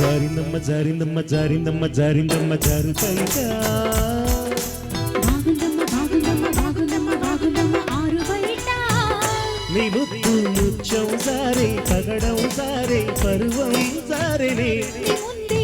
జారిందమ్మ జారిందమ్మ జారిందమ్మ జారిందమ్మ ఆరు బయట. నీ ముత్యం సారే పగడం సారే పరువం సారేనే నీ. ముందే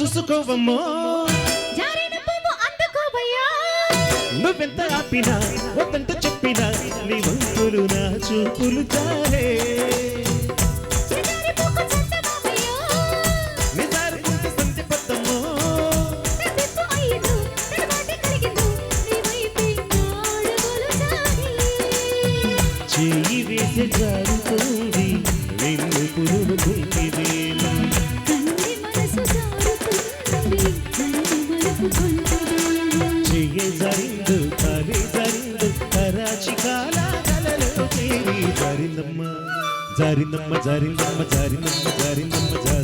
చూసుకోవమ్మో. నువ్వెంత ఆపినా వద్దంట చెప్పినా నీ వంతులు నా చూపులు చాలే. చందమామయ్యా. నిజారుకుంటే సంధి కరాచి కాల కలలో తేలి జారిందమ్మ జారిందమ్మ జారిందమ్మ జారిందమ్మ జారిందమ్మ జారుతా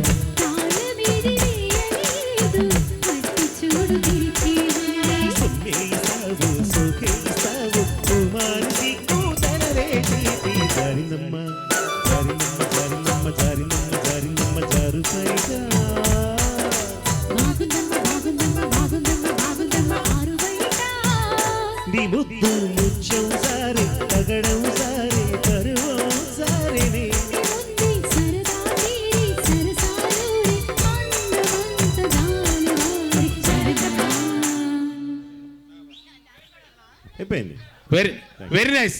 ಸುಖಿ అయిపోయింది వెరీ వెరీ నైస్